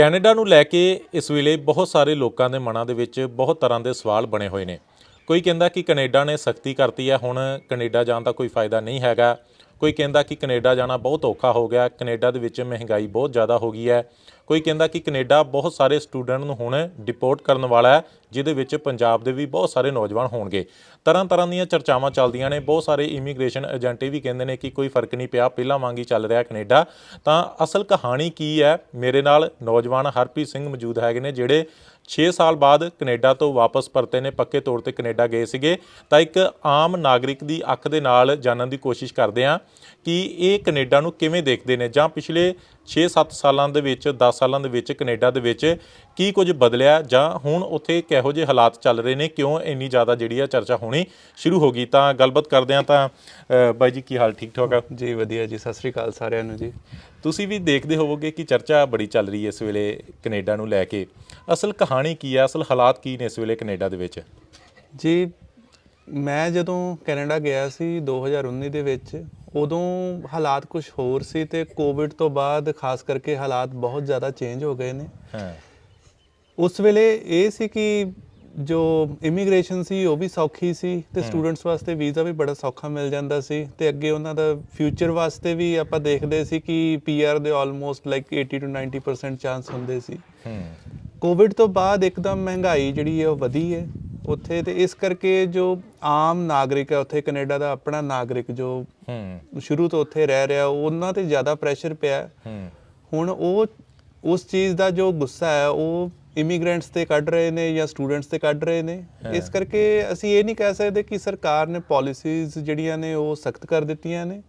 Canada ਨੂੰ ਲੈ ਕੇ ਇਸ ਵੇਲੇ ਬਹੁਤ ਸਾਰੇ ਲੋਕਾਂ ਦੇ ਮਨਾਂ ਦੇ ਵਿੱਚ ਬਹੁਤ ਤਰ੍ਹਾਂ ਦੇ ਸਵਾਲ ਬਣੇ ਹੋਏ ਨੇ। ਕੋਈ ਕਹਿੰਦਾ ਕਿ ਕੈਨੇਡਾ ਨੇ ਸਖਤੀ ਕਰਤੀ ਹੈ, ਹੁਣ ਕੈਨੇਡਾ ਜਾਣ ਦਾ ਕੋਈ ਫਾਇਦਾ ਨਹੀਂ ਹੈਗਾ। ਕੋਈ ਕਹਿੰਦਾ ਕਿ ਕੈਨੇਡਾ ਜਾਣਾ ਬਹੁਤ ਔਖਾ ਹੋ ਗਿਆ। ਕੈਨੇਡਾ ਦੇ ਵਿੱਚ ਮਹਿੰਗਾਈ ਬਹੁਤ ਜ਼ਿਆਦਾ ਹੋ ਗਈ ਹੈ। ਕੋਈ ਕਹਿੰਦਾ ਕਿ ਕੈਨੇਡਾ ਬਹੁਤ ਸਾਰੇ ਸਟੂਡੈਂਟ ਨੂੰ ਹੁਣ ਡਿਪੋਰਟ ਕਰਨ ਵਾਲਾ ਹੈ, ਜਿਹਦੇ ਵਿੱਚ ਪੰਜਾਬ ਦੇ ਵੀ ਬਹੁਤ ਸਾਰੇ ਨੌਜਵਾਨ ਹੋਣਗੇ। ਤਰ੍ਹਾਂ ਤਰ੍ਹਾਂ ਦੀਆਂ ਚਰਚਾਵਾਂ ਚੱਲਦੀਆਂ ਨੇ, ਬਹੁਤ ਸਾਰੇ ਇਮੀਗ੍ਰੇਸ਼ਨ ਏਜੰਟ ਵੀ ਕਹਿੰਦੇ ਨੇ ਕਿ ਕੋਈ ਫ਼ਰਕ ਨਹੀਂ ਪਿਆ, ਪਹਿਲਾਂ ਵਾਂਗੀ ਚੱਲ ਰਿਹਾ ਕੈਨੇਡਾ। ਤਾਂ ਅਸਲ ਕਹਾਣੀ ਕੀ ਹੈ? ਮੇਰੇ ਨਾਲ ਨੌਜਵਾਨ ਹਰਪ੍ਰੀਤ ਸਿੰਘ ਮੌਜੂਦ ਹੈਗੇ ਨੇ, ਜਿਹੜੇ 6 ਸਾਲ ਬਾਅਦ ਕੈਨੇਡਾ ਤੋਂ ਵਾਪਸ ਪਰਤੇ ਨੇ, ਪੱਕੇ ਤੌਰ ਤੇ ਕੈਨੇਡਾ ਗਏ ਸੀਗੇ। ਤਾਂ ਇੱਕ ਆਮ ਨਾਗਰਿਕ ਦੀ ਅੱਖ ਦੇ ਨਾਲ ਜਾਣਨ ਦੀ ਕੋਸ਼ਿਸ਼ ਕਰਦੇ ਹਾਂ ਕਿ ਇਹ ਕੈਨੇਡਾ ਨੂੰ ਕਿਵੇਂ ਦੇਖਦੇ ਨੇ, ਜਾਂ ਪਿਛਲੇ 6-7 ਸਾਲਾਂ ਦੇ ਵਿੱਚ 10 ਸਾਲਾਂ ਦੇ ਵਿੱਚ ਕੈਨੇਡਾ ਦੇ ਵਿੱਚ ਕੀ ਕੁਝ ਬਦਲਿਆ ਜਾਂ ਹੁਣ ਉੱਥੇ ਕਿਹੋ ਜਿਹੇ ਹਾਲਾਤ ਚੱਲ ਰਹੇ ਨੇ ਕਿਉਂ ਇੰਨੀ ਜ਼ਿਆਦਾ ਜਿਹੜੀ ਆ ਚਰਚਾ ਹੋਣੀ ਸ਼ੁਰੂ ਹੋ ਗਈ? ਤਾਂ ਗੱਲਬਾਤ ਕਰਦੇ ਹਾਂ ਤਾਂ ਬਾਈ ਜੀ ਕੀ ਹਾਲ ਠੀਕ ਠਾਕ ਆ? ਜੀ ਵਧੀਆ ਜੀ ਸਤਿ ਸ੍ਰੀ ਅਕਾਲ ਸਾਰਿਆਂ ਨੂੰ ਜੀ। ਤੁਸੀਂ ਵੀ ਦੇਖਦੇ ਹੋਵੋਗੇ ਕਿ ਚਰਚਾ ਬੜੀ ਚੱਲ ਰਹੀ ਹੈ ਇਸ ਵੇਲੇ ਕੈਨੇਡਾ ਨੂੰ ਲੈ ਕੇ। ਅਸਲ ਕਹਾਣੀ ਕੀ ਹੈ ਅਸਲ ਹਾਲਾਤ ਕੀ ਨੇ ਇਸ ਵੇਲੇ ਕੈਨੇਡਾ ਦੇ ਵਿੱਚ? ਜੀ ਮੈਂ ਜਦੋਂ ਕੈਨੇਡਾ ਗਿਆ ਸੀ 2019 ਦੇ ਵਿੱਚ ਉਦੋਂ ਹਾਲਾਤ ਕੁਝ ਹੋਰ ਸੀ ਤੇ ਕੋਵਿਡ ਤੋਂ ਬਾਅਦ ਖਾਸ ਕਰਕੇ ਹਾਲਾਤ ਬਹੁਤ ਜ਼ਿਆਦਾ ਚੇਂਜ ਹੋ ਗਏ ਨੇ। ਹਾਂ। ਉਸ ਵੇਲੇ ਇਹ ਸੀ ਕਿ ਜੋ ਇਮੀਗ੍ਰੇਸ਼ਨ ਸੀ ਉਹ ਵੀ ਸੌਖੀ ਸੀ ਤੇ ਸਟੂਡੈਂਟਸ ਵਾਸਤੇ ਵੀਜ਼ਾ ਵੀ ਬੜਾ ਸੌਖਾ ਮਿਲ ਜਾਂਦਾ ਸੀ ਤੇ ਅੱਗੇ ਉਹਨਾਂ ਦਾ ਫਿਊਚਰ ਵਾਸਤੇ ਵੀ ਆਪਾਂ ਦੇਖਦੇ ਸੀ ਕਿ ਪੀਆਰ ਦੇ ਆਲਮੋਸਟ ਲਾਈਕ 80 ਟੂ 90% ਚਾਂਸ ਹੁੰਦੇ ਸੀ। ਹੂੰ। ਕੋਵਿਡ ਤੋਂ ਬਾਅਦ ਇੱਕਦਮ ਮਹਿੰਗਾਈ ਜਿਹੜੀ ਹੈ ਉਹ ਵਧੀ ਹੈ। ਉੱਥੇ ਤੇ ਇਸ ਕਰਕੇ ਜੋ ਆਮ ਨਾਗਰਿਕ ਹੈ ਉੱਥੇ ਕੈਨੇਡਾ ਦਾ ਆਪਣਾ ਨਾਗਰਿਕ ਜੋ ਹੂੰ। ਸ਼ੁਰੂ ਤੋਂ ਉੱਥੇ ਰਹਿ ਰਿਹਾ ਉਹਨਾਂ ਤੇ ਜ਼ਿਆਦਾ ਪ੍ਰੈਸ਼ਰ ਪਿਆ। ਹੁਣ ਉਹ ਉਸ ਚੀਜ਼ ਦਾ ਜੋ ਗੁੱਸਾ ਹੈ ਉਹ ਇਮੀਗ੍ਰੈਂਟਸ ਤੇ ਕੱਢ ਰਹੇ ਨੇ ਜਾਂ ਸਟੂਡੈਂਟਸ ਤੇ ਕੱਢ ਰਹੇ ਨੇ। ਇਸ ਕਰਕੇ ਅਸੀਂ ਇਹ ਨਹੀਂ ਕਹਿ ਸਕਦੇ ਕਿ ਸਰਕਾਰ ਨੇ ਪਾਲਿਸੀਜ਼ ਜਿਹੜੀਆਂ ਨੇ ਉਹ ਸਖਤ ਕਰ ਦਿੱਤੀਆਂ ਨੇ।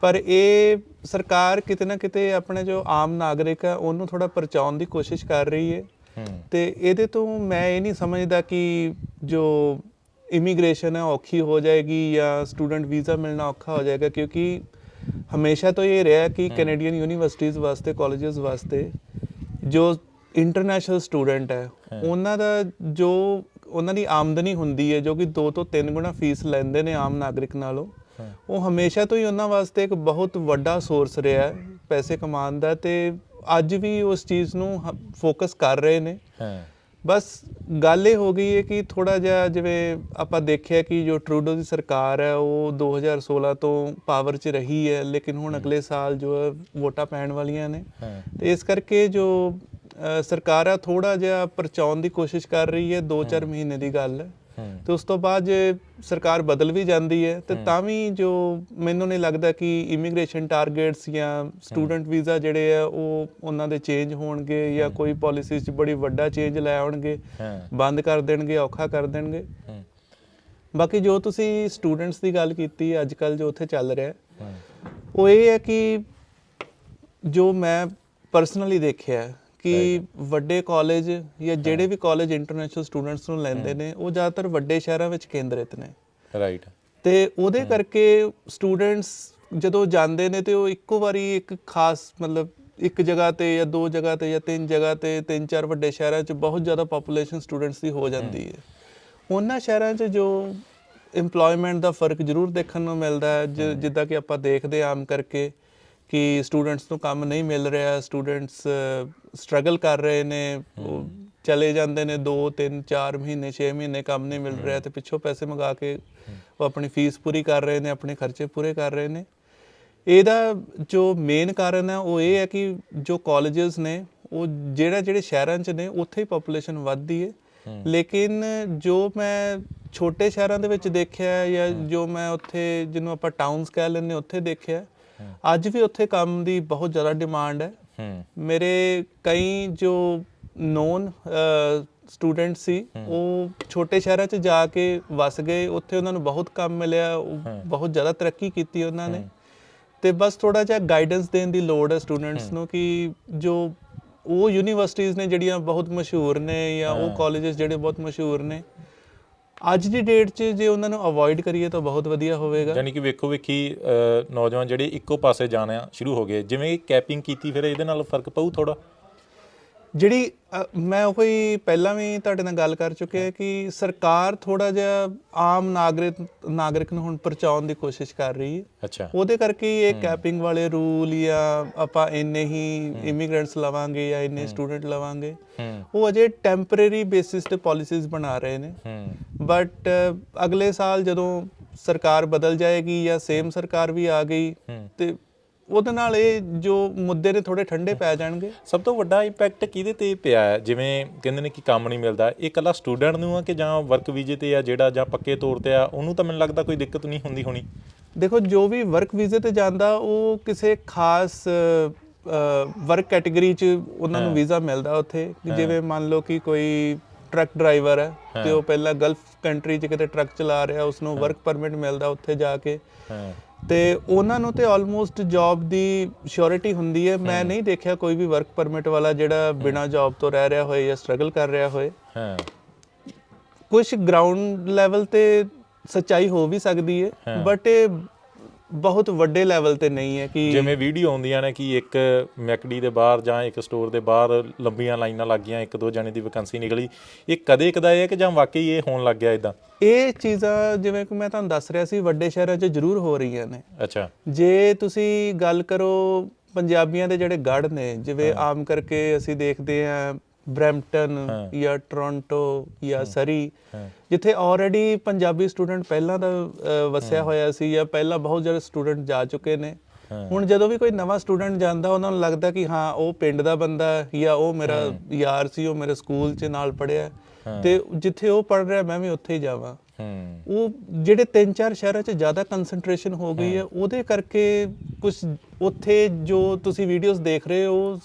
ਪਰ ਇਹ ਸਰਕਾਰ ਕਿਤੇ ਨਾ ਕਿਤੇ ਆਪਣੇ ਜੋ ਆਮ ਨਾਗਰਿਕ ਹੈ ਉਹਨੂੰ ਥੋੜਾ ਪਰਚਾਉਣ ਦੀ ਕੋਸ਼ਿਸ਼ ਕਰ ਰਹੀ ਹੂੰ। ਤੇ ਇਹਦੇ ਤੋਂ ਮੈਂ ਇਹ ਨਹੀਂ ਸਮਝਦਾ ਕਿ ਜੋ ਇਮੀਗ੍ਰੇਸ਼ਨ ਹੈ ਔਖੀ ਹੋ ਜਾਏਗੀ ਜਾਂ ਸਟੂਡੈਂਟ ਵੀਜ਼ਾ ਮਿਲਣਾ ਔਖਾ ਹੋ ਜਾਏਗਾ ਕਿਉਂਕਿ ਹਮੇਸ਼ਾ ਤੋਂ ਇਹ ਰਿਹਾ ਕਿ ਕੈਨੇਡੀਅਨ ਯੂਨੀਵਰਸਿਟੀਜ਼ ਵਾਸਤੇ ਕਾਲਜਸ ਵਾਸਤੇ ਜੋ ਇੰਟਰਨੈਸ਼ਨਲ ਸਟੂਡੈਂਟ ਹੈ ਉਹਨਾਂ ਦਾ ਜੋ ਉਹਨਾਂ ਦੀ ਆਮਦਨੀ ਹੁੰਦੀ ਹੈ ਜੋ ਕਿ 2 ਤੋਂ 3 ਗੁਣਾ ਫੀਸ ਲੈਂਦੇ ਨੇ ਆਮ ਨਾਗਰਿਕ ਨਾਲੋਂ ਉਹ ਹਮੇਸ਼ਾ ਤੋਂ ਹੀ ਉਹਨਾਂ ਵਾਸਤੇ ਇੱਕ ਬਹੁਤ ਵੱਡਾ ਸੋਰਸ ਰਿਹਾ ਹੈ ਪੈਸੇ ਕਮਾਉਣ ਦਾ ਤੇ ਅੱਜ ਵੀ ਉਸ ਚੀਜ਼ ਨੂੰ ਫੋਕਸ ਕਰ ਰਹੇ ਨੇ। ਹਾਂ। ਬਸ ਗੱਲ ਇਹ ਹੋ ਗਈ ਹੈ ਕਿ ਥੋੜਾ ਜਿਹਾ ਜਿਵੇਂ ਆਪਾਂ ਦੇਖਿਆ ਕਿ ਜੋ ਟਰੂਡੋ ਦੀ ਸਰਕਾਰ ਹੈ ਉਹ 2016 ਤੋਂ ਪਾਵਰ 'ਚ ਰਹੀ ਹੈ ਲੇਕਿਨ ਹੁਣ ਅਗਲੇ ਸਾਲ ਜੋ ਹੈ ਵੋਟਾਂ ਪੈਣ ਵਾਲੀਆਂ ਨੇ। ਤੇ ਇਸ ਕਰਕੇ ਜੋ ਸਰਕਾਰ ਆ ਥੋੜਾ ਜਿਹਾ ਪਰਚਾਉਣ ਦੀ ਕੋਸ਼ਿਸ਼ ਕਰ ਰਹੀ ਹੈ 2-4 ਮਹੀਨੇ ਦੀ ਗੱਲ ਹੂੰ। ਤੇ ਉਸ ਤੋਂ ਬਾਅਦ ਜੇ ਸਰਕਾਰ ਬਦਲ ਵੀ ਜਾਂਦੀ ਹੈ ਤੇ ਤਾਂ ਵੀ ਜੋ ਮੈਨੂੰ ਨਹੀਂ ਲੱਗਦਾ ਕਿ ਇਮੀਗ੍ਰੇਸ਼ਨ ਟਾਰਗੇਟਸ ਜਾਂ ਸਟੂਡੈਂਟ ਵੀਜ਼ਾ ਜਿਹੜੇ ਆ ਉਹ ਉਹਨਾਂ ਦੇ ਚੇਂਜ ਹੋਣਗੇ ਜਾਂ ਕੋਈ ਪਾਲਿਸੀਜ਼ 'ਚ ਬੜੀ ਵੱਡਾ ਚੇਂਜ ਲੈ ਆਉਣਗੇ ਬੰਦ ਕਰ ਦੇਣਗੇ ਔਖਾ ਕਰ ਦੇਣਗੇ। ਬਾਕੀ ਜੋ ਤੁਸੀਂ ਸਟੂਡੈਂਟਸ ਦੀ ਗੱਲ ਕੀਤੀ ਅੱਜ ਕੱਲ ਜੋ ਉੱਥੇ ਚੱਲ ਰਿਹਾ ਉਹ ਇਹ ਹੈ ਕਿ ਜੋ ਮੈਂ ਪਰਸਨਲੀ ਦੇਖਿਆ ਹੈ ਕਿ ਵੱਡੇ ਕਾਲਜ ਜਾਂ ਜਿਹੜੇ ਵੀ ਕਾਲਜ ਇੰਟਰਨੈਸ਼ਨਲ ਸਟੂਡੈਂਟਸ ਨੂੰ ਲੈਂਦੇ ਨੇ ਉਹ ਜ਼ਿਆਦਾਤਰ ਵੱਡੇ ਸ਼ਹਿਰਾਂ ਵਿੱਚ ਕੇਂਦਰਿਤ ਨੇ। ਰਾਈਟ ਤੇ ਉਹਦੇ ਕਰਕੇ ਸਟੂਡੈਂਟਸ ਜਦੋਂ ਜਾਂਦੇ ਨੇ ਤੇ ਉਹ ਇੱਕੋ ਵਾਰੀ ਇੱਕ ਖਾਸ ਮਤਲਬ ਇੱਕ ਜਗ੍ਹਾ ਤੇ ਜਾਂ ਦੋ ਜਗ੍ਹਾ ਤੇ ਜਾਂ ਤਿੰਨ ਜਗ੍ਹਾ ਤੇ ਤਿੰਨ ਚਾਰ ਵੱਡੇ ਸ਼ਹਿਰਾਂ 'ਚ ਬਹੁਤ ਜ਼ਿਆਦਾ ਪੋਪੂਲੇਸ਼ਨ ਸਟੂਡੈਂਟਸ ਦੀ ਹੋ ਜਾਂਦੀ ਹੈ। ਉਹਨਾਂ ਸ਼ਹਿਰਾਂ 'ਚ ਜੋ EMPLOYMENT ਦਾ ਫ਼ਰਕ ਜ਼ਰੂਰ ਦੇਖਣ ਨੂੰ ਮਿਲਦਾ ਹੈ ਜਿੱਦਾਂ ਕਿ ਆਪਾਂ ਦੇਖਦੇ ਆਮ ਕਰਕੇ। ਕਿ ਸਟੂਡੈਂਟਸ ਨੂੰ ਕੰਮ ਨਹੀਂ ਮਿਲ ਰਿਹਾ ਸਟੂਡੈਂਟਸ ਸਟਰਗਲ ਕਰ ਰਹੇ ਨੇ ਚਲੇ ਜਾਂਦੇ ਨੇ 2 3 4 ਮਹੀਨੇ 6 ਮਹੀਨੇ ਕੰਮ ਨਹੀਂ ਮਿਲ ਰਿਹਾ ਤੇ ਪਿੱਛੋਂ ਪੈਸੇ ਮੰਗਾ ਕੇ ਉਹ ਆਪਣੀ ਫੀਸ ਪੂਰੀ ਕਰ ਰਹੇ ਨੇ ਆਪਣੇ ਖਰਚੇ ਪੂਰੇ ਕਰ ਰਹੇ ਨੇ। ਇਹਦਾ ਜੋ ਮੇਨ ਕਾਰਨ ਹੈ ਉਹ ਇਹ ਹੈ ਕਿ ਜੋ ਕਾਲਜਸ ਨੇ ਉਹ ਜਿਹੜਾ ਜਿਹੜੇ ਸ਼ਹਿਰਾਂ 'ਚ ਨੇ ਉੱਥੇ ਹੀ ਪੋਪੂਲੇਸ਼ਨ ਵੱਧਦੀ ਹੈ। ਲੇਕਿਨ ਜੋ ਮੈਂ ਛੋਟੇ ਸ਼ਹਿਰਾਂ ਦੇ ਵਿੱਚ ਦੇਖਿਆ ਜਾਂ ਜੋ ਮੈਂ ਉੱਥੇ ਜਿਹਨੂੰ ਆਪਾਂ ਟਾਊਨਸ ਕਹਿ ਲੈਂਦੇ ਉੱਥੇ ਦੇਖਿਆ ਅੱਜ ਵੀ ਉੱਥੇ ਕੰਮ ਦੀ ਬਹੁਤ ਜ਼ਿਆਦਾ ਡਿਮਾਂਡ ਹੈ। ਮੇਰੇ ਕਈ ਜੋ ਨੋਨ ਸਟੂਡੈਂਟ ਸੀ ਉਹ ਛੋਟੇ ਸ਼ਹਿਰਾਂ 'ਚ ਜਾ ਕੇ ਵਸ ਗਏ। ਉੱਥੇ ਉਹਨਾਂ ਨੂੰ ਬਹੁਤ ਕੰਮ ਮਿਲਿਆ ਬਹੁਤ ਜ਼ਿਆਦਾ ਤਰੱਕੀ ਕੀਤੀ ਉਹਨਾਂ ਨੇ। ਤੇ ਬਸ ਥੋੜਾ ਜਿਹਾ ਗਾਈਡੈਂਸ ਦੇਣ ਦੀ ਲੋੜ ਹੈ ਸਟੂਡੈਂਟਸ ਨੂੰ ਕਿ ਜੋ ਉਹ ਯੂਨੀਵਰਸਿਟੀਆਂ ਨੇ ਜਿਹੜੀਆਂ ਬਹੁਤ ਮਸ਼ਹੂਰ ਨੇ ਜਾਂ ਉਹ ਕਾਲਜਸ ਜਿਹੜੇ ਬਹੁਤ ਮਸ਼ਹੂਰ ਨੇ ਅੱਜ ਦੀ ਡੇਟ 'ਚ ਜੇ ਉਹਨਾਂ ਨੂੰ ਅਵੋਇਡ ਕਰੀਏ ਤਾਂ ਬਹੁਤ ਵਧੀਆ ਹੋਵੇਗਾ। ਯਾਨੀ ਕਿ ਵੇਖੋ ਵੇਖੀ ਅ, ਨੌਜਵਾਨ ਜਿਹੜੇ ਇੱਕੋ ਪਾਸੇ ਜਾਣਾ ਸ਼ੁਰੂ ਹੋ ਗਏ। ਜਿਵੇਂ ਕੈਪਿੰਗ ਕੀਤੀ ਫਿਰ ਇਹਦੇ ਨਾਲ ਫ਼ਰਕ ਪਊ ਥੋੜਾ ਜਿਹੜੀ ਅ, ਮੈਂ ਉਹੀ ਪਹਿਲਾਂ ਵੀ ਤੁਹਾਡੇ ਨਾਲ ਗੱਲ ਕਰ ਚੁੱਕਿਆ ਕਿ ਸਰਕਾਰ ਥੋੜਾ ਜਿਹਾ ਆਮ ਨਾਗਰਿਕ ਨਾਗਰਿਕ ਨੂੰ ਹੁਣ ਪਰਚਾਉਣ ਦੀ ਕੋਸ਼ਿਸ਼ ਕਰ ਰਹੀ ਹੈ। ਅੱਛਾ। ਉਹਦੇ ਕਰਕੇ ਹੀ। ਇਹ ਕੈਪਿੰਗ ਵਾਲੇ ਰੂਲ ਜਾਂ ਆਪਾਂ ਇੰਨੇ ਹੀ ਇਮੀਗ੍ਰੈਂਟਸ ਲਵਾਂਗੇ ਜਾਂ ਇੰਨੇ ਸਟੂਡੈਂਟ ਲਵਾਂਗੇ ਹੂੰ। ਉਹ ਅਜੇ ਟੈਂਪਰੇਰੀ ਬੇਸਿਸ ਤੇ ਪਾਲਿਸੀਜ਼ ਬਣਾ ਰਹੇ ਨੇ। ਹੂੰ। ਬਟ ਅਗਲੇ ਸਾਲ ਜਦੋਂ ਸਰਕਾਰ ਬਦਲ ਜਾਏਗੀ ਜਾਂ ਸੇਮ ਸਰਕਾਰ ਵੀ ਆ ਗਈ ਹੂੰ। ਤੇ ਉਹਦੇ ਨਾਲ ਇਹ ਜੋ ਮੁੱਦੇ ਨੇ ਥੋੜੇ ਠੰਡੇ ਪੈ ਜਾਣਗੇ। ਸਭ ਤੋਂ ਵੱਡਾ ਇੰਪੈਕਟ ਕਿਹਦੇ ਤੇ ਪਿਆ ਹੈ? ਜਿਵੇਂ ਕਹਿੰਦੇ ਨੇ ਕਿ ਕੰਮ ਨਹੀਂ ਮਿਲਦਾ। ਇਹ ਇਕੱਲਾ ਸਟੂਡੈਂਟ ਨੂੰ ਆ ਕਿ ਜਾਂ ਵਰਕ ਵੀਜ਼ੇ ਤੇ ਆ ਜਿਹੜਾ ਜਾਂ ਪੱਕੇ ਤੌਰ ਤੇ ਆ ਉਹਨੂੰ ਤਾਂ ਮੈਨੂੰ ਲੱਗਦਾ ਕੋਈ ਦਿੱਕਤ ਨਹੀਂ ਹੁੰਦੀ ਹੋਣੀ। ਦੇਖੋ ਜੋ ਵੀ ਵਰਕ ਵੀਜ਼ੇ ਤੇ ਜਾਂਦਾ ਉਹ ਕਿਸੇ ਖਾਸ ਵਰਕ ਕੈਟਾਗਰੀ ਚ ਉਹਨਾਂ ਨੂੰ ਵੀਜ਼ਾ ਮਿਲਦਾ ਉੱਥੇ। ਜਿਵੇਂ ਮੰਨ ਲਓ ਕਿ ਕੋਈ ਟਰੱਕ ਡਰਾਈਵਰ ਹੈ ਤੇ ਉਹ ਪਹਿਲਾਂ ਗਲਫ ਕੰਟਰੀ ਚ ਕਿਤੇ ਟਰੱਕ ਚਲਾ ਰਿਹਾ ਉਸ ਨੂੰ ਵਰਕ ਪਰਮਿਟ ਮਿਲਦਾ ਉੱਥੇ ਜਾ ਕੇ। ਤੇ ਉਹਨਾਂ ਨੂੰ ਤੇ ਆਲਮੋਸਟ ਜੌਬ ਦੀ ਸ਼ੋਰਿਟੀ ਹੁੰਦੀ ਹੈ। ਮੈਂ ਨਹੀਂ ਦੇਖਿਆ ਕੋਈ ਵੀ ਵਰਕ ਪਰਮਿਟ ਵਾਲਾ ਜਿਹੜਾ ਬਿਨਾ ਜੌਬ ਤੋਂ ਰਹਿ ਰਿਹਾ ਹੋਏ ਜਾਂ ਸਟਰਗਲ ਕਰ ਰਿਹਾ ਹੋਏ। ਹਾਂ। ਕੁਝ ਗਰਾਊਂਡ ਲੈਵਲ ਤੇ ਸੱਚਾਈ ਹੋ ਵੀ ਸਕਦੀ ਹੈ। ਬਟ ਇਹ ਬਹੁਤ ਵੱਡੇ ਲੈਵਲ ਤੇ ਨਹੀਂ ਹੈ ਕਿ ਜਿਵੇਂ ਵੀਡੀਓ ਆਉਂਦੀਆਂ ਨੇ ਕਿ ਇੱਕ ਮੈਕਡੀ ਦੇ ਬਾਹਰ ਜਾਂ ਇੱਕ ਸਟੋਰ ਦੇ ਬਾਹਰ ਲੰਬੀਆਂ ਲਾਈਨਾਂ ਲੱਗੀਆਂ ਇੱਕ ਦੋ ਜਣੇ ਦੀ ਵੈਕੈਂਸੀ ਨਿਕਲੀ। ਇਹ ਕਦੇ ਕਦਾਏ ਹੈ ਕਿ ਜਾਂ ਵਾਕਈ ਇਹ ਹੋਣ ਲੱਗ ਗਿਆ ਇਦਾਂ ਇਹ ਚੀਜ਼ਾਂ ਜਿਵੇਂ ਕਿ ਮੈਂ ਤੁਹਾਨੂੰ ਦੱਸ ਰਿਹਾ ਸੀ ਵੱਡੇ ਸ਼ਹਿਰਾਂ 'ਚ ਜ਼ਰੂਰ ਹੋ ਰਹੀਆਂ ਨੇ। ਅੱਛਾ। ਜੇ ਤੁਸੀਂ ਗੱਲ ਕਰੋ ਪੰਜਾਬੀਆਂ ਦੇ ਜਿਹੜੇ ਗੜ ਨੇ ਜਿਵੇਂ ਆਮ ਕਰਕੇ ਅਸੀਂ ਦੇਖਦੇ ਹਾਂ ਬ੍ਰੈਂਪਟਨ ਜਾਂ ਟੋਰਾਂਟੋ ਜਾਂ ਸਰੀ ਜਿੱਥੇ ਆਲਰੇਡੀ ਪੰਜਾਬੀ ਸਟੂਡੈਂਟ ਪਹਿਲਾਂ ਦਾ ਵਸਿਆ ਹੋਇਆ ਸੀ ਜਾਂ ਪਹਿਲਾਂ ਬਹੁਤ ਜ਼ਿਆਦਾ ਸਟੂਡੈਂਟ ਜਾ ਚੁੱਕੇ ਨੇ। ਹੁਣ ਜਦੋਂ ਵੀ ਕੋਈ ਨਵਾਂ ਸਟੂਡੈਂਟ ਜਾਂਦਾ ਉਹਨਾਂ ਨੂੰ ਲੱਗਦਾ ਕਿ ਹਾਂ ਉਹ ਪਿੰਡ ਦਾ ਬੰਦਾ ਹੈ ਜਾਂ ਉਹ ਮੇਰਾ ਯਾਰ ਸੀ ਉਹ ਮੇਰੇ ਸਕੂਲ 'ਚ ਨਾਲ ਪੜਿਆ ਤੇ ਜਿੱਥੇ ਉਹ ਪੜ ਰਿਹਾ ਮੈਂ ਵੀ ਉੱਥੇ ਹੀ ਜਾਵਾਂ। ਉਹ ਜਿਹੜੇ ਤਿੰਨ ਚਾਰ ਸ਼ਹਿਰਾਂ 'ਚ ਜ਼ਿਆਦਾ ਕਨਸੈਂਟਰੇਸ਼ਨ ਹੋ ਗਈ ਹੈ, ਉਹਦੇ ਕਰਕੇ ਕੁਝ ਉੱਥੇ ਜੋ ਤੁਸੀਂ ਵੀਡੀਓਜ਼ ਦੇਖ ਰਹੇ ਹੋ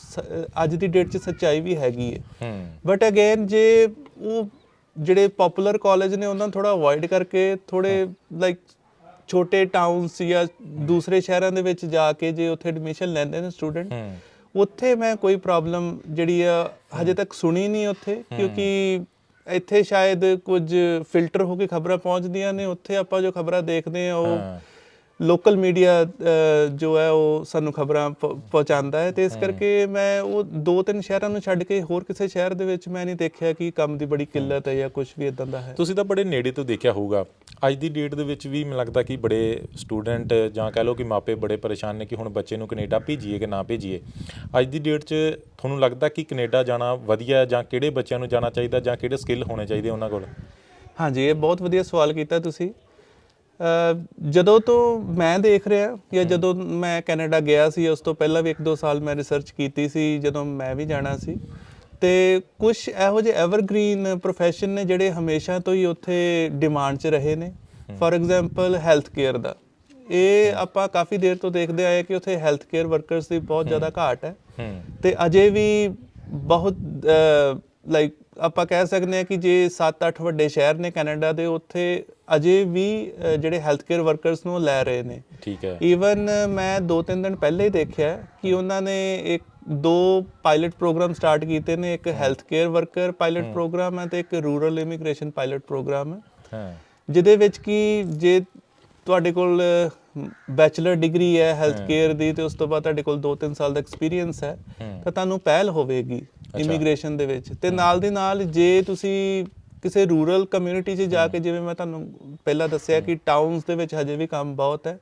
ਅੱਜ ਦੀ ਡੇਟ 'ਚ ਸੱਚਾਈ ਵੀ ਹੈਗੀ ਹੈ। ਬਟ ਅਗੇਨ ਜੇ ਉਹ ਜਿਹੜੇ ਪਪੂਲਰ ਕਾਲਜ ਨੇ, ਉਹਨਾਂ ਨੂੰ ਥੋੜਾ ਅਵੋਇਡ ਕਰਕੇ ਥੋੜੇ ਲਾਈਕ ਛੋਟੇ ਟਾਊਨਸ ਜਾਂ ਦੂਸਰੇ ਸ਼ਹਿਰਾਂ ਦੇ ਵਿੱਚ ਜਾ ਕੇ ਜੇ ਉੱਥੇ ਐਡਮਿਸ਼ਨ ਲੈਂਦੇ ਨੇ ਸਟੂਡੈਂਟ ਹੂੰ ਉੱਥੇ ਮੈਂ ਕੋਈ ਪ੍ਰੋਬਲਮ ਜਿਹੜੀ ਆ, ਹਜੇ ਤੱਕ ਸੁਣੀ ਨਹੀਂ ਉੱਥੇ, ਕਿਉਂਕਿ ਇੱਥੇ ਸ਼ਾਇਦ ਕੁਝ ਫਿਲਟਰ ਹੋ ਕੇ ਖਬਰਾਂ ਪਹੁੰਚਦੀਆਂ ਨੇ, ਉੱਥੇ ਆਪਾਂ ਜੋ ਖਬਰਾਂ ਦੇਖਦੇ ਆ ਉਹ ਲੋਕਲ ਮੀਡੀਆ ਜੋ ਹੈ ਉਹ ਸਾਨੂੰ ਖਬਰਾਂ ਪਹੁੰਚਾਉਂਦਾ ਹੈ ਤੇ ਇਸ ਕਰਕੇ ਮੈਂ ਉਹ ਦੋ ਤਿੰਨ ਸ਼ਹਿਰਾਂ ਨੂੰ ਛੱਡ ਕੇ ਹੋਰ ਕਿਸੇ ਸ਼ਹਿਰ ਦੇ ਵਿੱਚ ਮੈਂ ਨਹੀਂ ਦੇਖਿਆ ਕਿ ਕੰਮ ਦੀ ਬੜੀ ਕਿੱਲਤ ਹੈ ਜਾਂ ਕੁਝ ਵੀ ਇਦਾਂ ਦਾ ਹੈ। ਤੁਸੀਂ ਤਾਂ ਬੜੇ ਨੇੜੇ ਤੋਂ ਦੇਖਿਆ ਹੋਊਗਾ। ਅੱਜ ਦੀ ਡੇਟ ਦੇ ਵਿੱਚ ਵੀ ਮੈਨੂੰ ਲੱਗਦਾ ਕਿ ਬੜੇ ਸਟੂਡੈਂਟ ਜਾਂ ਕਹਿ ਲਓ ਕਿ ਮਾਪੇ ਬੜੇ ਪਰੇਸ਼ਾਨ ਨੇ ਕਿ ਹੁਣ ਬੱਚੇ ਨੂੰ ਕੈਨੇਡਾ ਭੇਜੀਏ ਕਿ ਨਾ ਭੇਜੀਏ। ਅੱਜ ਦੀ ਡੇਟ 'ਚ ਤੁਹਾਨੂੰ ਲੱਗਦਾ ਕਿ ਕੈਨੇਡਾ ਜਾਣਾ ਵਧੀਆ ਜਾਂ ਕਿਹੜੇ ਬੱਚਿਆਂ ਨੂੰ ਜਾਣਾ ਚਾਹੀਦਾ ਜਾਂ ਕਿਹੜੇ ਸਕਿੱਲ ਹੋਣੇ ਚਾਹੀਦੇ ਉਹਨਾਂ ਕੋਲ? ਹਾਂਜੀ ਇਹ ਬਹੁਤ ਵਧੀਆ ਸਵਾਲ ਕੀਤਾ ਤੁਸੀਂ। ਜਦੋਂ ਤੋਂ ਮੈਂ ਦੇਖ ਰਿਹਾ ਜਾਂ ਜਦੋਂ ਮੈਂ ਕੈਨੇਡਾ ਗਿਆ ਸੀ ਉਸ ਤੋਂ ਪਹਿਲਾਂ ਵੀ 1-2 ਸਾਲ ਮੈਂ ਰਿਸਰਚ ਕੀਤੀ ਸੀ ਜਦੋਂ ਮੈਂ ਵੀ ਜਾਣਾ ਸੀ। ਤੇ ਕੁਝ ਇਹੋ ਜਿਹੇ ਐਵਰਗ੍ਰੀਨ ਪ੍ਰੋਫੈਸ਼ਨ ਨੇ ਜਿਹੜੇ ਹਮੇਸ਼ਾ ਤੋਂ ਹੀ ਉੱਥੇ ਡਿਮਾਂਡ 'ਚ ਰਹੇ ਨੇ। ਫੋਰ ਐਗਜ਼ਾਮਪਲ ਹੈਲਥ ਕੇਅਰ ਦਾ। ਇਹ ਆਪਾਂ ਕਾਫੀ ਦੇਰ ਤੋਂ ਦੇਖਦੇ ਆਏ ਕਿ ਉੱਥੇ ਹੈਲਥ ਕੇਅਰ ਵਰਕਰਸ ਦੀ ਬਹੁਤ ਜ਼ਿਆਦਾ ਘਾਟ ਹੂੰ। ਤੇ ਅਜੇ ਵੀ ਬਹੁਤ ਲਾਈਕ ਆਪਾਂ ਕਹਿ ਸਕਦੇ ਹਾਂ ਕਿ ਜੇ 7-8 ਵੱਡੇ ਸ਼ਹਿਰ ਨੇ ਕੈਨੇਡਾ ਦੇ ਉੱਥੇ ਅਜੇ ਵੀ ਜਿਹੜੇ ਹੈਲਥ ਕੇਅਰ ਵਰਕਰਸ ਨੂੰ ਲੈ ਰਹੇ ਨੇ। ਠੀਕ ਹੈ। ਈਵਨ ਮੈਂ 2-3 ਦਿਨ ਪਹਿਲੇ ਹੀ ਦੇਖਿਆ ਕਿ ਉਹਨਾਂ ਨੇ ਇੱਕ ਦੋ ਪਾਇਲਟ ਪ੍ਰੋਗਰਾਮ ਸਟਾਰਟ ਕੀਤੇ ਨੇ। ਇੱਕ health care worker pilot programme ਹੈ ਤੇ ਇੱਕ ਰੂਰਲ ਇਮੀਗ੍ਰੇਸ਼ਨ ਪਾਇਲਟ ਪ੍ਰੋਗਰਾਮ ਹੈ। ਹਾਂ। ਜਿਹਦੇ ਵਿੱਚ ਕਿ ਜੇ ਤੁਹਾਡੇ ਕੋਲ ਬੈਚਲਰ ਡਿਗਰੀ ਹੈ ਹੈਲਥ ਕੇਅਰ ਦੀ ਤੇ ਉਸ ਤੋਂ ਬਾਅਦ ਤੁਹਾਡੇ ਕੋਲ 2-3 ਸਾਲ ਦਾ ਐਕਸਪੀਰੀਅੰਸ ਹੈ। ਤਾਂ ਤੁਹਾਨੂੰ ਪਹਿਲ ਹੋਵੇਗੀ। ਇਮੀਗ੍ਰੇਸ਼ਨ ਦੇ ਵਿੱਚ। ਤੇ ਨਾਲ ਦੀ ਨਾਲ ਜੇ ਤੁਸੀਂ ਕਿਸੇ ਰੂਰਲ ਕਮਿਊਨਿਟੀ 'ਚ ਜਾ ਕੇ ਜਿਵੇਂ ਮੈਂ ਤੁਹਾਨੂੰ ਪਹਿਲਾਂ ਦੱਸਿਆ ਕਿ ਟਾਊਨਸ ਦੇ ਵਿੱਚ ਹਜੇ ਵੀ ਕੰਮ ਬਹੁਤ ਹੈ।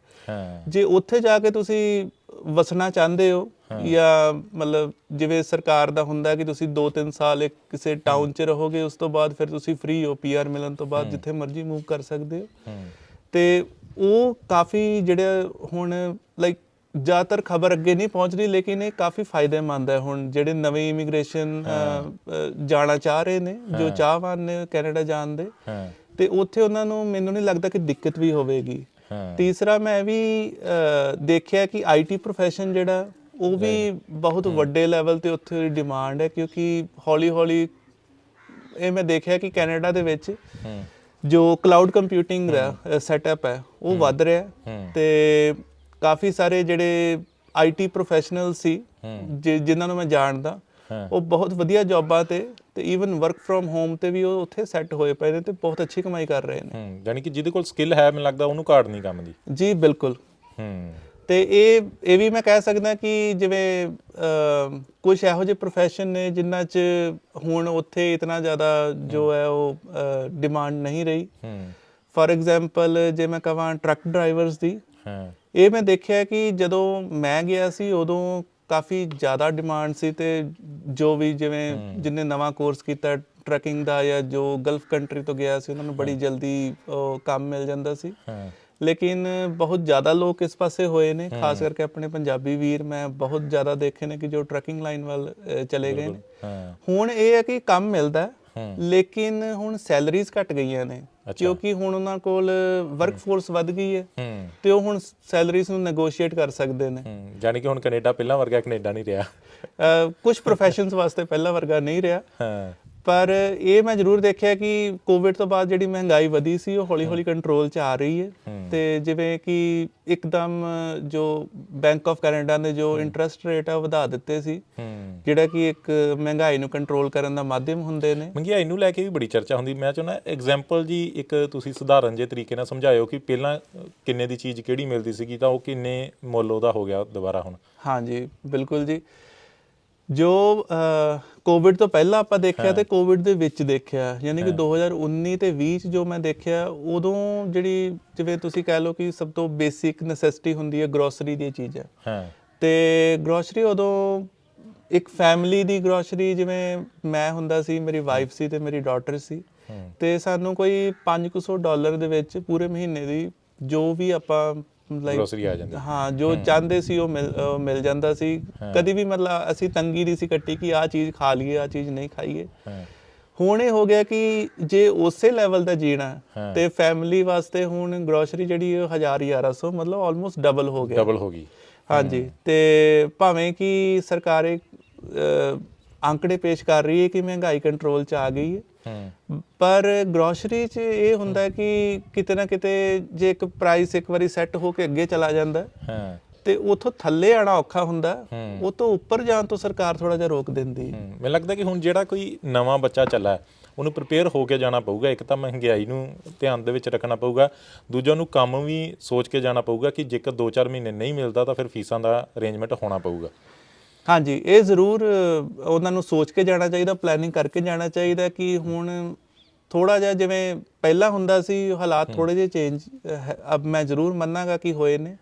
ਜੇ ਉੱਥੇ ਜਾ ਕੇ ਤੁਸੀਂ ਵਸਣਾ ਚਾਹੁੰਦੇ ਹੋ ਜਾਂ ਮਤਲਬ ਜਿਵੇਂ ਸਰਕਾਰ ਦਾ ਹੁੰਦਾ ਕਿ ਤੁਸੀਂ 2-3 ਸਾਲ ਇੱਕ ਕਿਸੇ ਟਾਊਨ 'ਚ ਰਹੋਗੇ ਉਸ ਤੋਂ ਬਾਅਦ ਫਿਰ ਤੁਸੀਂ ਫ੍ਰੀ ਹੋ ਪੀਆਰ ਮਿਲਣ ਤੋਂ ਬਾਅਦ ਜਿੱਥੇ ਮਰਜ਼ੀ ਮੂਵ ਕਰ ਸਕਦੇ ਹੂੰ। ਤੇ ਉਹ ਕਾਫੀ ਜਿਹੜੇ ਹੁਣ ਲਾਈਕ ਜ਼ਿਆਦਾਤਰ ਖਬਰ ਅੱਗੇ ਨਹੀਂ ਪਹੁੰਚ ਰਹੀ ਲੇਕਿਨ ਇਹ ਕਾਫੀ ਫਾਇਦੇਮੰਦ ਹੈ। ਹੁਣ ਜਿਹੜੇ ਨਵੇਂ ਇਮੀਗ੍ਰੇਸ਼ਨ ਜਾਣਾ ਚਾਹ ਰਹੇ ਨੇ ਜੋ ਚਾਹਵਾਨ ਨੇ ਕੈਨੇਡਾ ਜਾਣ ਦੇ ਤੇ ਉੱਥੇ ਉਹਨਾਂ ਨੂੰ ਮੈਨੂੰ ਨਹੀਂ ਲੱਗਦਾ ਕਿ ਦਿੱਕਤ ਵੀ ਹੋਵੇਗੀ। ਤੀਸਰਾ ਮੈਂ ਵੀ ਦੇਖਿਆ ਕਿ ਆਈਟੀ profession ਜਿਹੜਾ ਉਹ ਵੀ ਬਹੁਤ ਵੱਡੇ ਲੈਵਲ ਤੇ ਉੱਥੇ ਡਿਮਾਂਡ ਹੈ ਕਿਉਂਕਿ ਹੌਲੀ ਹੌਲੀ ਇਹ ਮੈਂ ਦੇਖਿਆ ਕਿ ਕੈਨੇਡਾ ਦੇ ਵਿੱਚ ਜੋ ਕਲਾਊਡ ਕੰਪਿਊਟਿੰਗ ਦਾ ਸੈਟਅਪ ਹੈ ਉਹ ਵੱਧ ਰਿਹਾ ਤੇ ਕਾਫੀ ਸਾਰੇ ਜਿਹੜੇ ਆਈਟੀ ਪ੍ਰੋਫੈਸ਼ਨਲ ਸੀ ਜਿਨ੍ਹਾਂ ਨੂੰ ਮੈਂ ਜਾਣਦਾ ਉਹ ਬਹੁਤ ਵਧੀਆ ਜੌਬਾਂ ਤੇ ਤੇ ਈਵਨ ਵਰਕ ਫਰੋਮ ਹੋਮ ਤੇ ਵੀ ਉਹ ਉੱਥੇ ਸੈੱਟ ਹੋਏ ਪਏ ਨੇ ਤੇ ਬਹੁਤ ਅੱਛੀ ਕਮਾਈ ਕਰ ਰਹੇ ਨੇ। ਹੂੰ ਯਾਨੀ ਕਿ ਜਿਹਦੇ ਕੋਲ ਸਕਿੱਲ ਹੈ ਮੈਨੂੰ ਲੱਗਦਾ ਉਹਨੂੰ ਘਾਟ ਨਹੀਂ ਕੰਮ ਦੀ। ਜੀ ਬਿਲਕੁਲ। ਹੂੰ। ਤੇ ਇਹ ਇਹ ਵੀ ਮੈਂ ਕਹਿ ਸਕਦਾ ਕਿ ਜਿਵੇਂ ਕੁਝ ਇਹੋ ਜਿਹੇ profession ਨੇ ਜਿਨ੍ਹਾਂ 'ਚ ਹੁਣ ਉੱਥੇ ਇਤਨਾ ਜ਼ਿਆਦਾ ਜੋ ਹੈ। ਉਹ ਡਿਮਾਂਡ ਨਹੀਂ ਰਹੀ। ਹੂੰ। ਫਾਰ ਐਗਜ਼ਾਮਪਲ ਜੇ ਮੈਂ ਕਹਾਂ ਟਰੱਕ ਡਰਾਈਵਰਸ ਦੀ ਹਾਂ। ਇਹ ਮੈਂ ਦੇਖਿਆ ਕਿ ਜਦੋਂ ਮੈਂ ਗਿਆ ਸੀ ਉਦੋਂ ਕਾਫੀ ਜ਼ਿਆਦਾ ਡਿਮਾਂਡ ਸੀ ਤੇ ਜੋ ਵੀ ਜਿਵੇਂ ਜਿਨੇ ਨਵਾਂ ਕੋਰਸ ਕੀਤਾ ਟਰੱਕਿੰਗ ਦਾ ਜਾਂ ਜੋ ਗਲਫ ਕੰਟਰੀ ਤੋਂ ਗਿਆ ਸੀ ਉਹਨਾਂ ਨੂੰ ਬੜੀ ਜਲਦੀ ਕੰਮ ਮਿਲ ਜਾਂਦਾ ਸੀ। ਲੇਕਿਨ ਬਹੁਤ ਜ਼ਿਆਦਾ ਲੋਕ ਇਸ ਪਾਸੇ ਹੋਏ ਨੇ ਖਾਸ ਕਰਕੇ ਆਪਣੇ ਪੰਜਾਬੀ ਵੀਰ ਮੈਂ ਬਹੁਤ ਜ਼ਿਆਦਾ ਦੇਖੇ ਨੇ ਕਿ ਜੋ ਟਰੱਕਿੰਗ ਲਾਈਨ ਵੱਲ ਚਲੇ ਗਏ ਨੇ। ਹੁਣ ਇਹ ਹੈ ਕਿ ਕੰਮ ਮਿਲਦਾ। ਲੇਕਿਨ ਹੁਣ ਸੈਲਰੀਜ਼ ਘਟ ਗਈਆਂ ਨੇ। ਕਿਉਂਕਿ ਹੁਣ ਉਹਨਾਂ ਕੋਲ ਵਰਕ ਫੋਰਸ ਵੱਧ ਗਈ ਹੈ ਤੇ ਉਹ ਹੁਣ ਸੈਲਰੀਜ਼ ਨੂੰ ਨੈਗੋਸ਼ੀਏਟ ਕਰ ਸਕਦੇ ਨੇ। ਯਾਨੀ ਕਿ ਹੁਣ ਕੈਨੇਡਾ ਪਹਿਲਾਂ ਵਰਗਾ ਕੈਨੇਡਾ ਨਹੀਂ ਰਿਹਾ। ਕੁਝ ਪ੍ਰੋਫੈਸ਼ਨਸ ਵਾਸਤੇ ਪਹਿਲਾ ਵਰਗਾ ਨਹੀਂ ਰਿਹਾ। ਹਾਂ। ਪਰ ਇਹ ਮੈਂ ਜ਼ਰੂਰ ਦੇਖਿਆ ਕਿ ਕੋਵਿਡ ਤੋਂ ਬਾਅਦ ਜਿਹੜੀ ਮਹਿੰਗਾਈ ਵਧੀ ਸੀ ਉਹ ਹੌਲੀ-ਹੌਲੀ ਕੰਟਰੋਲ 'ਚ ਆ ਰਹੀ ਹੈ। ਤੇ ਜਿਵੇਂ ਕਿ ਇੱਕਦਮ ਜੋ ਬੈਂਕ ਆਫ ਕੈਨੇਡਾ ਨੇ ਜੋ ਇੰਟਰਸਟ ਰੇਟ ਆ ਵਧਾ ਦਿੱਤੇ ਸੀ। ਜਿਹੜਾ ਕਿ ਇੱਕ ਮਹਿੰਗਾਈ ਨੂੰ ਕੰਟਰੋਲ ਕਰਨ ਦਾ ਮਾਧਿਅਮ ਹੁੰਦੇ ਨੇ। ਮਹਿੰਗਾਈ ਨੂੰ ਲੈ ਕੇ ਵੀ ਬੜੀ ਚਰਚਾ ਹੁੰਦੀ। ਮੈਂ ਚਾਹੁੰਦਾ ਐਗਜ਼ਾਮਪਲ ਜੀ ਇੱਕ ਤੁਸੀਂ ਸਧਾਰਨ ਜੇ ਤਰੀਕੇ ਨਾਲ ਸਮਝਾਇਓ ਕਿ ਪਹਿਲਾਂ ਕਿੰਨੇ ਦੀ ਚੀਜ਼ ਕਿਹੜੀ ਮਿਲਦੀ ਸੀਗੀ ਤਾਂ ਉਹ ਕਿੰਨੇ ਮੁੱਲ ਉਹਦਾ ਹੋ ਗਿਆ ਦੁਬਾਰਾ ਹੁਣ? ਹਾਂਜੀ ਬਿਲਕੁਲ ਜੀ। ਜੋ ਕੋਵਿਡ ਤੋਂ ਪਹਿਲਾਂ ਆਪਾਂ ਦੇਖਿਆ ਤੇ ਕੋਵਿਡ ਦੇ ਵਿੱਚ ਦੇਖਿਆ ਯਾਨੀ ਕਿ 2019 ਤੇ 20 ਚ ਜੋ ਮੈਂ ਦੇਖਿਆ ਉਦੋਂ ਜਿਹੜੀ ਜਿਵੇਂ ਤੁਸੀਂ ਕਹਿ ਲਓ ਕਿ ਸਭ ਤੋਂ ਬੇਸਿਕ ਨੈਸੈਸਿਟੀ ਹੁੰਦੀ ਹੈ ਗਰੋਸਰੀ ਦੀ ਚੀਜ਼। ਹੈ। ਹਾਂ ਤੇ ਗਰੋਸਰੀ ਉਦੋਂ ਇੱਕ ਫੈਮਿਲੀ ਦੀ ਗਰੋਸਰੀ ਜਿਵੇਂ ਮੈਂ ਹੁੰਦਾ ਸੀ ਮੇਰੀ ਵਾਈਫ ਸੀ ਤੇ ਮੇਰੀ ਡਾਟਰ ਸੀ। ਤੇ ਸਾਨੂੰ ਕੋਈ 500 ਡਾਲਰ ਦੇ ਵਿੱਚ ਪੂਰੇ ਮਹੀਨੇ ਦੀ ਜੋ ਵੀ ਆਪਾਂ ਲਾਈਕ ਗਰੋਸਰੀ ਆ ਜਾਂਦੀ। ਹਾਂ ਜੋ ਚਾਹੁੰਦੇ ਸੀ ਉਹ ਮਿਲ ਅਹ ਮਿਲ ਜਾਂਦਾ ਸੀ। ਕਦੀ ਵੀ ਮਤਲਬ ਅਸੀਂ ਤੰਗੀ ਨਹੀਂ ਸੀ ਕੱਟੀ ਕਿ ਆਹ ਚੀਜ਼ ਖਾ ਲਈਏ ਆਹ ਚੀਜ਼ ਨਹੀਂ ਖਾਈਏ। ਹਾਂ। ਹੁਣ ਇਹ ਹੋ ਗਿਆ ਕਿ ਜੇ ਉਸੇ ਲੈਵਲ ਦਾ ਜੀਣਾ ਹਾਂ। ਤੇ ਫੈਮਿਲੀ ਵਾਸਤੇ ਹੁਣ ਗਰੋਸਰੀ ਜਿਹੜੀ ਉਹ 1000 1100 ਮਤਲਬ ਆਲਮੋਸਟ ਡਬਲ ਹੋ ਗਿਆ। ਡਬਲ ਹੋ ਗਈ। ਹਾਂਜੀ ਤੇ ਭਾਵੇਂ ਕਿ ਸਰਕਾਰ ਅਹ, ਅੰਕੜੇ ਪੇਸ਼ ਕਰ ਰਹੀ ਹੈ ਕਿ ਮਹਿੰਗਾਈ ਕੰਟਰੋਲ 'ਚ ਆ ਗਈ ਹੈ ਹੂੰ। ਪਰ ਗਰੋਸਰੀ 'ਚ ਇਹ ਹੁੰਦਾ ਕਿ ਕਿਤੇ ਨਾ ਕਿਤੇ ਜੇ ਇੱਕ ਪ੍ਰਾਈਸ ਇੱਕ ਵਾਰੀ ਸੈੱਟ ਹੋ ਕੇ ਅੱਗੇ ਚਲਾ ਜਾਂਦਾ ਹੈ, ਤੇ ਉਥੋਂ ਥੱਲੇ ਆਣਾ ਔਖਾ ਹੁੰਦਾ। ਉਹ ਤੋਂ ਉੱਪਰ ਜਾਣ ਤੋਂ ਸਰਕਾਰ ਥੋੜਾ ਜਿਹਾ ਰੋਕ ਦਿੰਦੀ। ਹੈ। ਮੈਨੂੰ ਲੱਗਦਾ ਕਿ ਹੁਣ ਜਿਹੜਾ ਕੋਈ ਨਵਾਂ ਬੱਚਾ ਚੱਲਾ ਹੈ, ਉਹਨੂੰ ਪ੍ਰਿਪੇਅਰ ਹੋ ਕੇ ਜਾਣਾ ਪਊਗਾ ਇੱਕ ਤਾਂ ਮਹਿੰਗਾਈ ਨੂੰ ਧਿਆਨ ਦੇ ਵਿੱਚ ਰੱਖਣਾ ਪਊਗਾ ਦੂਜਾ ਉਹਨੂੰ ਕੰਮ ਵੀ ਸੋਚ ਕੇ ਜਾਣਾ ਪਊਗਾ ਕਿ ਜੇਕਰ 2-4 ਮਹੀਨੇ ਨਹੀਂ ਮਿਲਦਾ ਤਾਂ ਫਿਰ ਫੀਸਾਂ ਦਾ ਅਰੇਂਜਮੈਂਟ ਹੋਣਾ ਪਊਗਾ। ਹਾਂਜੀ ਇਹ ਜ਼ਰੂਰ ਉਹਨਾਂ ਨੂੰ ਸੋਚ ਕੇ ਜਾਣਾ ਚਾਹੀਦਾ ਪਲੈਨਿੰਗ ਕਰਕੇ ਜਾਣਾ ਚਾਹੀਦਾ ਕਿ ਹੁਣ ਥੋੜਾ ਜਿਹਾ ਜਿਵੇਂ ਪਹਿਲਾਂ ਹੁੰਦਾ ਸੀ ਹਾਲਾਤ ਥੋੜੇ ਜਿਹੇ ਚੇਂਜ ਅਬ ਮੈਂ ਜ਼ਰੂਰ ਮੰਨਾਂਗਾ ਕਿ ਹੋਏ ਨੇ।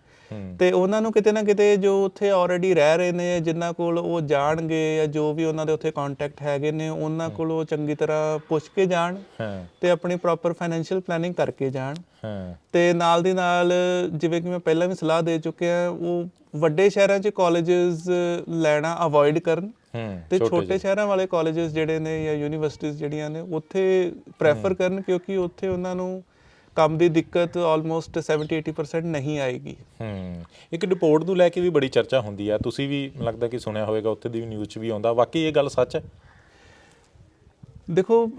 ਤੇ ਉਹਨਾਂ ਨੂੰ ਕਿਤੇ ਨਾ ਕਿਤੇ ਜੋ ਉੱਥੇ ਆਲਰੇਡੀ ਰਹਿ ਰਹੇ ਨੇ ਜਿਨ੍ਹਾਂ ਕੋਲ ਉਹ ਜਾਣਗੇ ਜਾਂ ਜੋ ਵੀ ਉਹਨਾਂ ਦੇ ਉੱਥੇ ਕੰਟੈਕਟ ਹੈਗੇ ਨੇ ਉਹਨਾਂ ਕੋਲ ਉਹ ਚੰਗੀ ਤਰ੍ਹਾਂ ਪੁੱਛ ਕੇ ਜਾਣ ਤੇ ਆਪਣੀ ਪ੍ਰੋਪਰ ਫਾਈਨੈਂਸ਼ੀਅਲ ਪਲੈਨਿੰਗ ਕਰਕੇ ਜਾਣ। ਤੇ ਨਾਲ ਦੀ ਨਾਲ ਜਿਵੇਂ ਕਿ ਮੈਂ ਪਹਿਲਾਂ ਵੀ ਸਲਾਹ ਦੇ ਚੁੱਕਿਆ ਉਹ ਵੱਡੇ ਸ਼ਹਿਰਾਂ 'ਚ ਕਾਲਜਸ ਲੈਣਾ ਅਵੋਇਡ ਕਰਨ। ਤੇ ਛੋਟੇ ਸ਼ਹਿਰਾਂ ਵਾਲੇ ਕਾਲਜਸ ਜਿਹੜੇ ਨੇ ਜਾਂ ਯੂਨੀਵਰਸਿਟੀਆਂ ਜਿਹੜੀਆਂ ਨੇ ਉੱਥੇ ਪ੍ਰੈਫਰ ਕਰਨ ਕਿਉਂਕਿ ਉੱਥੇ ਉਹਨਾਂ ਨੂੰ ਕੰਮ ਦੀ ਦਿੱਕਤ ਆਲਮੋਸਟ 70 80% ਨਹੀਂ ਆਏਗੀ। ਹੂੰ। ਇੱਕ ਰਿਪੋਰਟ ਨੂੰ ਲੈ ਕੇ ਵੀ ਬੜੀ ਚਰਚਾ ਹੁੰਦੀ ਆ। ਤੁਸੀਂ ਵੀ ਲੱਗਦਾ ਕਿ ਸੁਣਿਆ ਹੋਵੇਗਾ ਉੱਥੇ ਦੀ ਵੀ ਨਿਊਜ਼ 'ਚ ਵੀ ਆਉਂਦਾ। ਵਾਕਈ ਇਹ ਗੱਲ ਸੱਚ ਹੈ? ਦੇਖੋ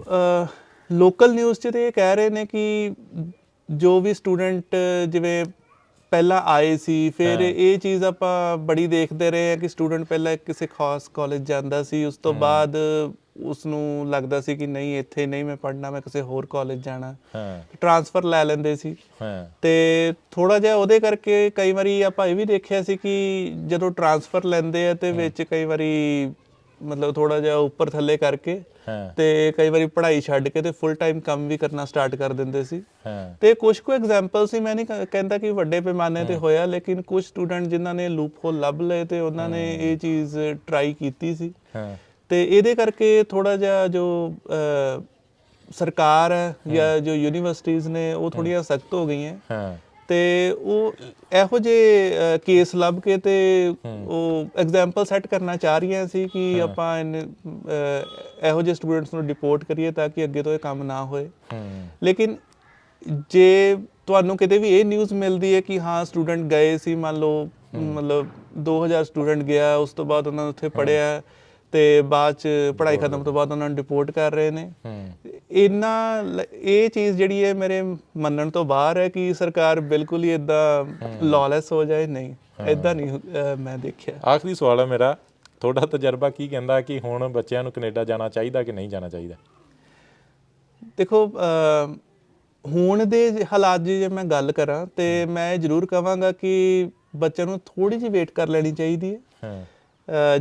ਲੋਕਲ ਨਿਊਜ਼ 'ਚ ਤੇ ਇਹ ਕਹਿ ਰਹੇ ਨੇ ਕਿ ਜੋ ਵੀ ਸਟੂਡੈਂਟ ਜਿਵੇਂ ਪਹਿਲਾਂ ਆਏ ਸੀ ਫਿਰ ਇਹ ਚੀਜ਼ ਆਪਾਂ ਬੜੀ ਦੇਖਦੇ ਰਹੇ ਹਾਂ ਕਿ ਸਟੂਡੈਂਟ ਪਹਿਲਾਂ ਕਿਸੇ ਖਾਸ ਕਾਲਜ ਜਾਂਦਾ ਸੀ ਉਸ ਤੋਂ ਬਾਅਦ ਉਸ ਨੂੰ ਲੱਗਦਾ ਸੀ ਕਿ ਨਹੀਂ ਇੱਥੇ ਨਹੀਂ ਮੈਂ ਪੜ੍ਹਨਾ ਮੈਂ ਕਿਸੇ ਹੋਰ ਕਾਲਜ ਜਾਣਾ। ਹਾਂ। ਟ੍ਰਾਂਸਫਰ ਲੈ ਲੈਂਦੇ ਸੀ। ਹਾਂ। ਤੇ ਥੋੜਾ ਜਿਹਾ ਉਹਦੇ ਕਰਕੇ ਕਈ ਵਾਰੀ ਆਪਾਂ ਇਹ ਵੀ ਦੇਖਿਆ ਸੀ ਕਿ ਜਦੋਂ ਟ੍ਰਾਂਸਫਰ ਲੈਂਦੇ ਆ ਤੇ ਵਿੱਚ ਕਈ ਵਾਰੀ ਮਤਲਬ ਥੋੜਾ ਜਿਹਾ ਉੱਪਰ ਥੱਲੇ ਕਰਕੇ ਹਾਂ। ਤੇ ਕਈ ਵਾਰੀ ਪੜ੍ਹਾਈ ਛੱਡ ਕੇ ਤੇ ਫੁੱਲ ਟਾਈਮ ਕੰਮ ਵੀ ਕਰਨਾ ਸਟਾਰਟ ਕਰ ਦਿੰਦੇ ਸੀ। ਹਾਂ। ਤੇ ਕੁਝ ਕੁ ਐਗਜ਼ਾਮਪਲ ਸੀ ਮੈਂ ਨਹੀਂ ਕਹਿੰਦਾ ਕਿ ਵੱਡੇ ਪੈਮਾਨੇ ਤੇ ਹੋਇਆ ਲੇਕਿਨ ਕੁਝ ਸਟੂਡੈਂਟ ਜਿਨ੍ਹਾਂ ਨੇ ਲੂਪ ਹੋਲ ਲੱਭ ਲਏ ਤੇ ਉਹਨਾਂ ਨੇ ਇਹ ਚੀਜ਼ ਟਰਾਈ ਕੀਤੀ ਸੀ। ਹਾਂ। ਤੇ ਇਹਦੇ ਕਰਕੇ ਥੋੜਾ ਜਿਹਾ ਜੋ ਸਰਕਾਰ ਹੈ ਜਾਂ ਜੋ ਯੂਨੀਵਰਸਿਟੀਆਂ ਨੇ ਉਹ ਥੋੜੀਆਂ ਸਖਤ ਹੋ ਗਈਆਂ। ਹਾਂ। ਤੇ ਉਹ ਇਹੋ ਜਿਹੇ ਕੇਸ ਲੱਭ ਕੇ ਤੇ ਉਹ ਐਗਜ਼ਾਮਪਲ ਸੈੱਟ ਕਰਨਾ ਚਾਹ ਰਹੀਆਂ ਸੀ ਕਿ ਆਪਾਂ ਇਹੋ ਜਿਹੇ ਸਟੂਡੈਂਟਸ ਨੂੰ ਡਿਪੋਰਟ ਕਰੀਏ ਤਾਂ ਕਿ ਅੱਗੇ ਤੋਂ ਇਹ ਕੰਮ ਨਾ ਹੋਏ। ਲੇਕਿਨ ਜੇ ਤੁਹਾਨੂੰ ਕਿਤੇ ਵੀ ਇਹ ਨਿਊਜ਼ ਮਿਲਦੀ ਹੈ ਕਿ ਹਾਂ ਸਟੂਡੈਂਟ ਗਏ ਸੀ ਮੰਨ ਲਓ ਮਤਲਬ 2000 ਸਟੂਡੈਂਟ ਗਿਆ ਉਸ ਤੋਂ ਬਾਅਦ ਉਹਨਾਂ ਨੇ ਉੱਥੇ ਪੜਿਆ ਤੇ ਬਾਅਦ ਚ ਪੜ੍ਹਾਈ ਖਤਮ ਤੋਂ ਬਾਅਦ ਉਹਨਾਂ ਨੂੰ ਡਿਪੋਰਟ ਕਰ ਰਹੇ ਨੇ। ਇੰਨਾ ਇਹ ਚੀਜ਼ ਜਿਹੜੀ ਹੈ ਮੇਰੇ ਮੰਨਣ ਤੋਂ ਬਾਹਰ ਹੈ ਕਿ ਸਰਕਾਰ ਬਿਲਕੁਲ ਹੀ ਇਦਾਂ ਲੌਲੈਸ ਹੋ ਜਾਏ ਨਹੀਂ। ਇਦਾਂ ਨਹੀਂ ਮੈਂ ਦੇਖਿਆ। ਆਖਰੀ ਸਵਾਲ ਹੈ ਮੇਰਾ। ਤੁਹਾਡਾ ਤਜਰਬਾ ਕੀ ਕਹਿੰਦਾ ਕਿ ਹੁਣ ਬੱਚਿਆਂ ਨੂੰ ਕੈਨੇਡਾ ਜਾਣਾ ਚਾਹੀਦਾ ਕਿ ਨਹੀਂ ਜਾਣਾ ਚਾਹੀਦਾ? ਦੇਖੋ ਹੁਣ ਦੇ ਹਾਲਾਤ ਦੀ ਜੇ ਮੈਂ ਗੱਲ ਕਰਾਂ ਤੇ ਮੈਂ ਜ਼ਰੂਰ ਕਹਾਂਗਾ ਕਿ ਬੱਚਿਆਂ ਨੂੰ ਥੋੜੀ ਜਿਹੀ ਵੇਟ ਕਰ ਲੈਣੀ ਚਾਹੀਦੀ ਹੈ। ਹਾਂ।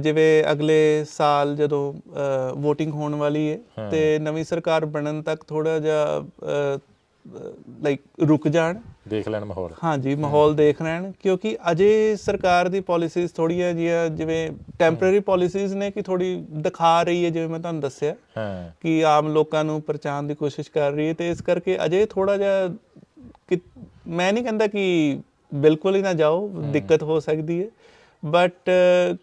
ਜਿਵੇਂ ਅਗਲੇ ਸਾਲ ਜਦੋਂ VOTING ਹੋਣ ਵਾਲੀ ਹੈ। ਤੇ ਨਵੀਂ ਸਰਕਾਰ ਬਣਨ ਤੱਕ ਥੋੜਾ ਜਿਹਾ ਲਾਈਕ ਰੁਕ ਜਾਣ। ਦੇਖ ਲੈਣ ਮਾਹੌਲ। ਹਾਂਜੀ ਮਾਹੌਲ ਦੇਖ ਰਹਿਣ ਕਿਉਂਕਿ ਅਜੇ ਸਰਕਾਰ ਦੀ ਪਾਲਿਸੀਜ਼ ਥੋੜੀਆਂ ਜਿਹੀਆਂ ਜਿਵੇਂ ਟੈਂਪਰੇਰੀ ਪਾਲਿਸੀਜ਼ ਨੇ ਕਿ ਥੋੜੀ ਦਿਖਾ ਰਹੀ ਹੈ ਜਿਵੇਂ ਮੈਂ ਤੁਹਾਨੂੰ ਦੱਸਿਆ। ਹਾਂ। ਕਿ ਆਮ ਲੋਕਾਂ ਨੂੰ ਪਰਚਾਉਣ ਦੀ ਕੋਸ਼ਿਸ਼ ਕਰ ਰਹੀ ਹੈ ਤੇ ਇਸ ਕਰਕੇ ਅਜੇ ਥੋੜਾ ਜਿਹਾ ਕਿ ਮੈਂ ਨਹੀਂ ਕਹਿੰਦਾ ਕਿ ਬਿਲਕੁਲ ਹੀ ਨਾ ਜਾਓ ਦਿੱਕਤ ਹੋ ਸਕਦੀ ਹੈ ਬਟ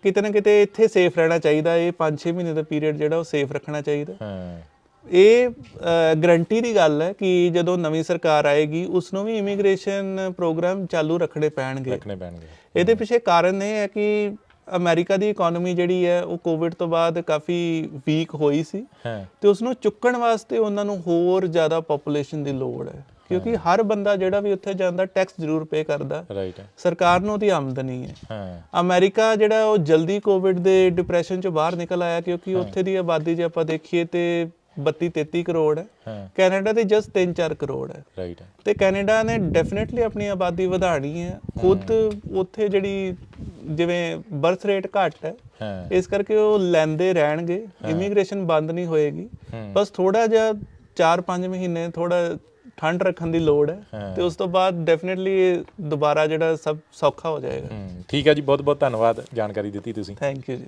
ਕਿਤੇ ਨਾ ਕਿਤੇ ਇੱਥੇ ਸੇਫ ਰਹਿਣਾ ਚਾਹੀਦਾ ਇਹ 5-6 ਮਹੀਨੇ ਦਾ ਪੀਰੀਅਡ ਜਿਹੜਾ ਉਹ ਸੇਫ ਰੱਖਣਾ ਚਾਹੀਦਾ। ਹਾਂ। ਇਹ ਗਰੰਟੀ ਦੀ ਗੱਲ ਹੈ ਕਿ ਜਦੋਂ ਨਵੀਂ ਸਰਕਾਰ ਆਏਗੀ ਉਸ ਨੂੰ ਵੀ ਇਮੀਗ੍ਰੇਸ਼ਨ ਪ੍ਰੋਗਰਾਮ ਚਾਲੂ ਰੱਖਣੇ ਪੈਣਗੇ। ਰੱਖਣੇ ਪੈਣਗੇ। ਇਹਦੇ ਪਿੱਛੇ ਕਾਰਨ ਇਹ ਹੈ ਕਿ ਅਮਰੀਕਾ ਦੀ ਇਕਨੋਮੀ ਜਿਹੜੀ ਹੈ ਉਹ ਕੋਵਿਡ ਤੋਂ ਬਾਅਦ ਕਾਫੀ ਵੀਕ ਹੋਈ ਸੀ। ਤੇ ਉਸ ਨੂੰ ਚੁੱਕਣ ਵਾਸਤੇ ਉਹਨਾਂ ਨੂੰ ਹੋਰ ਜ਼ਿਆਦਾ ਪੋਪੂਲੇਸ਼ਨ ਦੀ ਲੋੜ ਹੈ। ਕਿਉਂਕਿ ਹਰ ਬੰਦਾ ਜਿਹੜਾ ਵੀ ਉੱਥੇ ਜਾਂਦਾ ਟੈਕਸ ਜ਼ਰੂਰ ਪੇ ਕਰਦਾ। ਰਾਈਟ ਸਰਕਾਰ ਨੂੰ ਉਹਦੀ ਆਮਦਨੀ ਹੈ। ਹਾਂ। ਅਮਰੀਕਾ ਜਿਹੜਾ ਉਹ ਜਲਦੀ ਕੋਵਿਡ ਦੇ ਡਿਪਰੈਸ਼ਨ ਚੋਂ ਬਾਹਰ ਨਿਕਲ ਆਇਆ ਕਿਉਂਕਿ ਉੱਥੇ ਦੀ ਆਬਾਦੀ ਜੇ ਆਪਾਂ ਦੇਖੀਏ ਤੇ 32 33 ਕਰੋੜ ਹੈ। ਹਾਂ। ਕੈਨੇਡਾ ਦੇ ਜਸਟ 3-4 ਕਰੋੜ ਹੈ। ਰਾਈਟ ਤੇ ਕੈਨੇਡਾ ਨੇ ਡੈਫੀਨਿਟਲੀ ਆਪਣੀ ਆਬਾਦੀ ਵਧਾਣੀ ਹੈ। ਖੁਦ ਉੱਥੇ ਜਿਹੜੀ ਜਿਵੇਂ ਬਰਥ ਰੇਟ ਘੱਟ ਹੈ ਹਾਂ। ਇਸ ਕਰਕੇ ਉਹ ਲੈਂਦੇ ਰਹਿਣਗੇ। ਇਮੀਗ੍ਰੇਸ਼ਨ ਬੰਦ ਨਹੀਂ ਹੋਏਗੀ। ਹੂੰ। ਬਸ ਥੋੜਾ ਜਿਹਾ 4-5 ਮਹੀਨੇ ਥੋੜਾ ਠੰਡ ਰੱਖਣ ਦੀ ਲੋੜ ਹੈ। ਤੇ ਉਸ ਤੋਂ ਬਾਅਦ ਡੈਫੀਨਿਟਲੀ ਦੁਬਾਰਾ ਜਿਹੜਾ ਸਭ ਸੌਖਾ ਹੋ ਜਾਏਗਾ। ਠੀਕ ਹੈ ਜੀ ਬਹੁਤ ਬਹੁਤ ਧੰਨਵਾਦ ਜਾਣਕਾਰੀ ਦਿੱਤੀ ਤੁਸੀਂ। ਥੈਂਕ ਯੂ ਜੀ